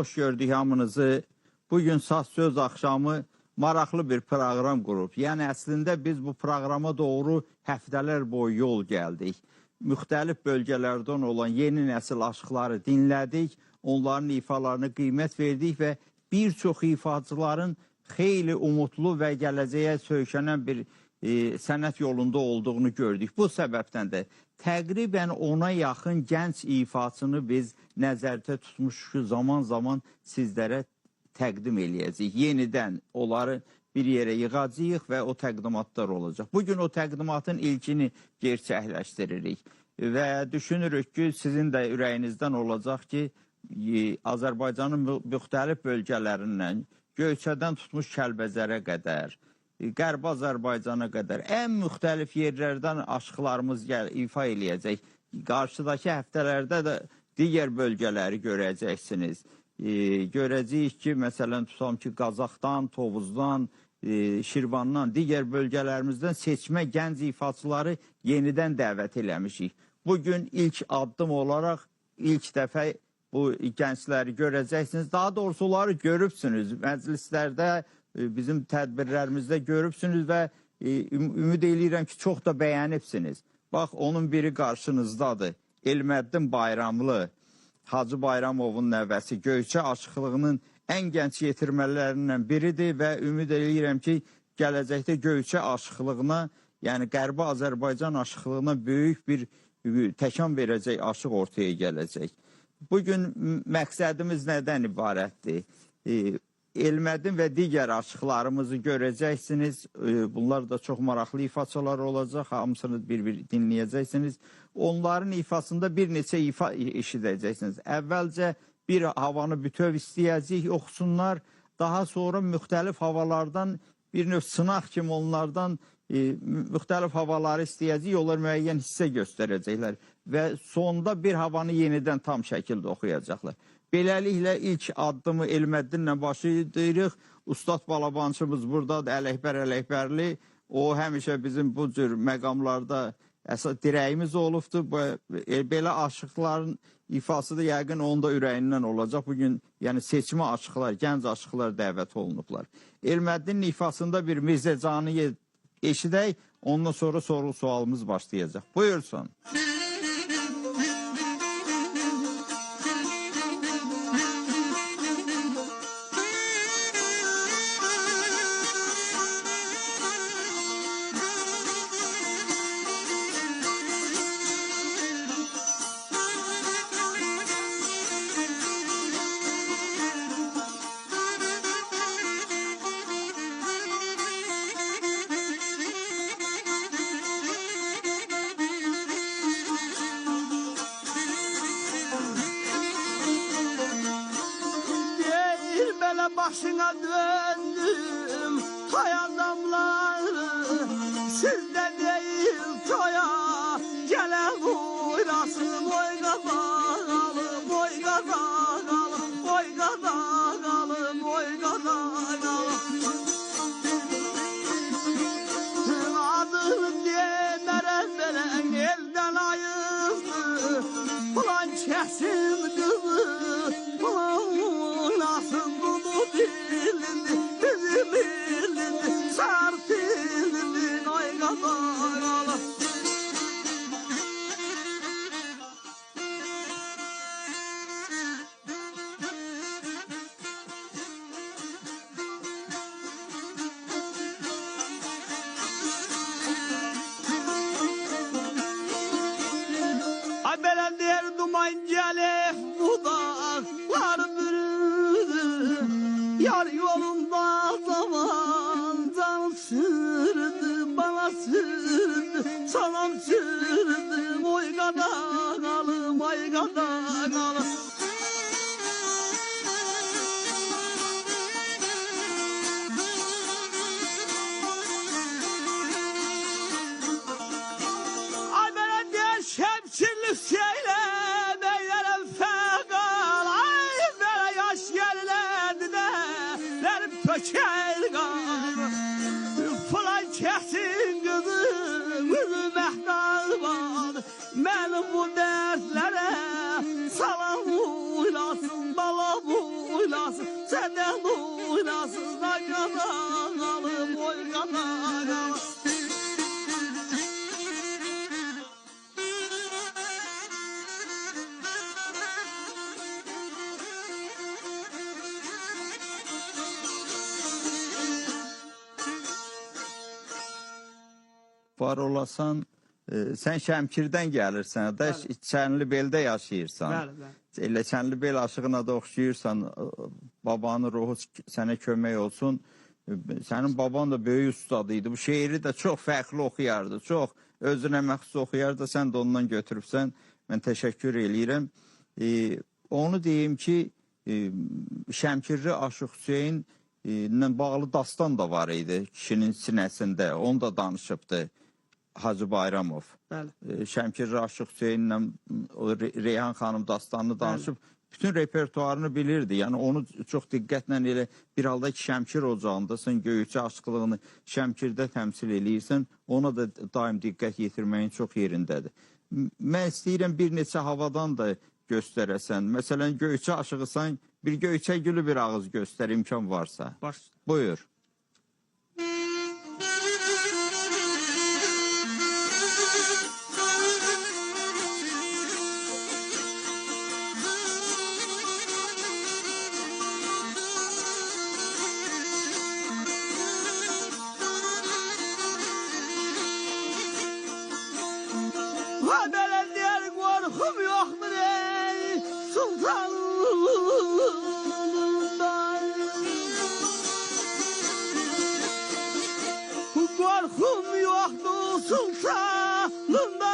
xoş gördük hamınızı. Bugün Saz Söz axşamı maraqlı bir proqram qurub. Yəni əslində biz bu proqrama doğru həftələr boyu yol gəldik. Müxtəlif bölgələrdən olan yeni nəsil aşıqları dinlədik, onların ifalarına qiymət verdik və bir çox ifaçıların xeyli umutlu və gələcəyə söykənən bir e, sənət yolunda olduğunu gördük. Bu səbəbdən də təqribən ona yaxın gənc ifaçını biz nəzərdə tutmuşuq ki, zaman-zaman sizlərə təqdim eləyəcəyik. Yenidən onları bir yerə yığacağıq və o təqdimatlar olacaq. Bugün o təqdimatın ilkini gerçəkləşdiririk və düşünürük ki, sizin də ürəyinizdən olacaq ki, e, Azərbaycanın mü- müxtəlif bölgələrindən Göyçədən tutmuş Kəlbəzərə qədər, e, Qərb Azərbaycana qədər ən müxtəlif yerlərdən aşıqlarımız gəl ifa eləyəcək. Qarşıdakı həftələrdə də digər bölgələri görəcəksiniz. E, görəcəyik ki, məsələn tutam ki, Qazaxdan, Tovuzdan, e, Şirvandan, digər bölgələrimizdən seçmə gənc ifaçıları yenidən dəvət eləmişik. Bugün ilk addım olaraq ilk dəfə bu gəncləri görəcəksiniz. Daha doğrusu onları görübsünüz. Məclislərdə, bizim tədbirlərimizdə görübsünüz və e, üm- ümid eləyirəm ki, çox da bəyənibsiniz. Bax, onun biri qarşınızdadır. Elməddin Bayramlı, Hacı Bayramovun nəvəsi Göyçə aşıqlığının ən gənc yetirmələrindən biridir və ümid eləyirəm ki, gələcəkdə Göyçə aşıqlığına, yəni Qərbi Azərbaycan aşıqlığına böyük bir e, təkan verəcək aşıq ortaya gələcək. Bugün məqsədimiz nədən ibarətdir? Elmədin və digər aşıqlarımızı görəcəksiniz. Bunlar da çox maraqlı ifaçalar olacaq. Hamısını bir-bir dinləyəcəksiniz. Onların ifasında bir neçə ifa eşidəcəksiniz. Əvvəlcə bir havanı bütöv istəyəcəyik, oxusunlar. Daha sonra müxtəlif havalardan bir növ sınaq kimi onlardan e, mü- müxtəlif havaları istəyəcəyik, onlar müəyyən hissə göstərəcəklər və sonda bir havanı yenidən tam şəkildə oxuyacaqlar. Beləliklə ilk addımı Elməddinlə başlayırıq. Ustad balabançımız burdadır, Ələkbər Ələkbərli. O həmişə bizim bu cür məqamlarda əsas dirəyimiz olubdur. E, belə aşıqların ifası da yəqin onun da ürəyindən olacaq. Bu gün yəni seçmə aşıqlar, gənc aşıqlar dəvət olunublar. Elməddinin ifasında bir Mirzə Caniyə eşidək, ondan sonra soru sualımız başlayacaq. Buyursun. Değil Döndüm Kay adamları Sizde değil toya Gele burası Boy kazanalım Boy kazanalım Boy kazanalım Boy kazanalım. Adını diyemere Veren elden ayırdı. Ulan kesin kız Yar yolunda zaman can sürdü Bana sürdü salam sürdü Oy qadağalım ay qadağalım Ay çel galiba Falan kesin kızı Kızı var Benim bu dertlere Salam uylasın Balam uylasın Senden uylasın Da kadar kalım Oy kadar kalım Var olasan e, sən Şəmkirdən gəlirsən də Bəli. Çənlibeldə yaşayırsan. Bəli, bəli. Elə Çənlibel aşığına da oxşayırsan. e, Babanın ruhu sənə kömək olsun. E, Sənin baban da böyük ustad idi. Bu şeiri də çox fərqli oxuyardı. Çox özünə məxsus oxuyardı. Sən də ondan götürübsən. Mən təşəkkür eləyirəm. E, onu deyim ki, e, Şəmkirli Aşıq Hüseyn e, ilə bağlı dastan da var idi kişinin sinəsində. Onu da danışıbdı Hacı Bayramov. Bəli. E, Şəmkirli Aşıq Hüseynlə Reyhan xanım dastanını danışıb bütün repertuarını bilirdi. Yəni onu çox diqqətlə elə bir halda ki Şəmkir ocağındasan, Göyçə aşıqlığını Şəmkirdə təmsil eləyirsən, ona da daim diqqət yetirməyin çox yerindədir. Mən istəyirəm bir neçə havadan da göstərəsən. Məsələn, Göyçə aşığısan, bir Göyçə gülü bir ağız göstər imkan varsa. Baş. Buyur. Kadelen diğer korkum yoktur ey sultanımdan. Korkum yoktur sultanımdan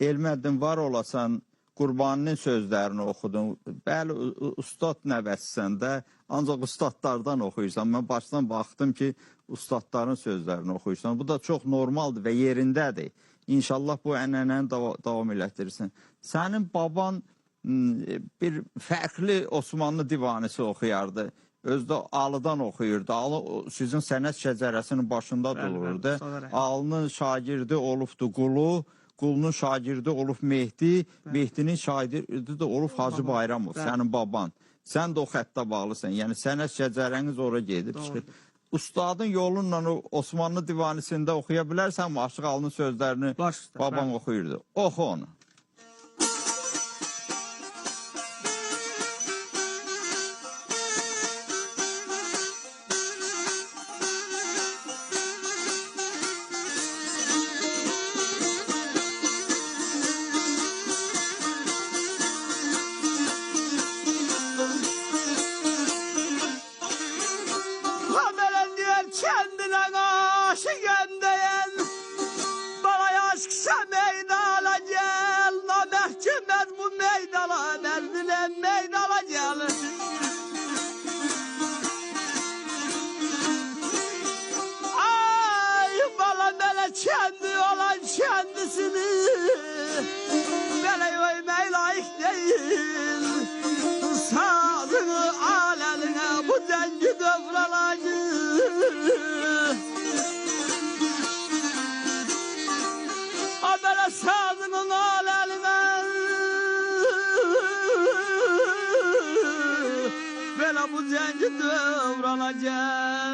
Elməddin var olasan Qurbaninin sözlərini oxudun. Bəli, ustad nəvəsisən də, ancaq ustadlardan oxuyursan. Mən başdan baxdım ki, ustadların sözlərini oxuyursan. Bu da çox normaldır və yerindədir. İnşallah bu ənənəni dava davam elətdirirsən. Sənin baban bir fərqli Osmanlı divanisi oxuyardı. Özdə Alıdan oxuyurdu. Alı sizin sənət şəcərəsinin başında dururdu. Alının şagirdi olubdu Qulu, Qulunun şagirdi olub Mehdi, Mehdinin şagirdi də olub Hacı Bayramov, sənin baban. Sən də o xəttə bağlısan. Yəni sənət şəcərəniz ora gedib çıxır. Ustadın yolunla Osmanlı divanisində oxuya bilərsənmi Aşıq Alının sözlərini Baş baban bəli. oxuyurdu. Oxu onu. zenci dövralacak.